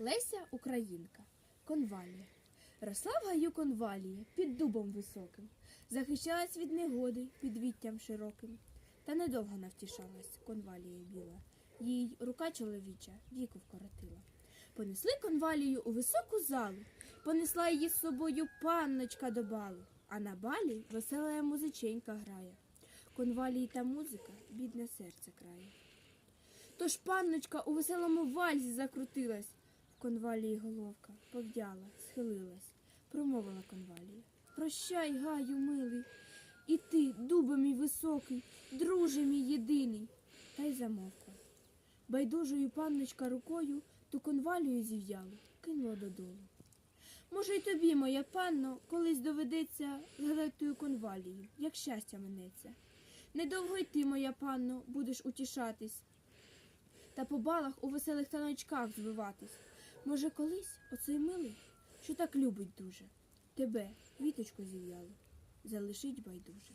Леся Українка, конвалія. Росла в гаю конвалія під дубом високим, захищалась від негоди під віттям широким. Та недовго навтішалась конвалія біла, їй рука чоловіча віку вкоротила. Понесли конвалію у високу залу, понесла її з собою панночка до балу, а на балі весела музиченька грає. Конвалії та музика бідне серце крає. Тож панночка у веселому вальсі закрутилась, конвалії головка повдяла, схилилась, промовила конвалія. Прощай, гаю, милий, і ти, дубе мій високий, друже мій єдиний. Та й замовкла. Байдужою панночка рукою ту конвалію зів'ялу, кинула додолу. Може, й тобі, моя панно, колись доведеться згадати тую конвалію, як щастя минеться. Недовго й ти, моя панно, будеш утішатись, та по балах у веселих таночках звиватись. Може, колись оцей милий, що так любить дуже, тебе, віточку зів'яло, залишить байдуже.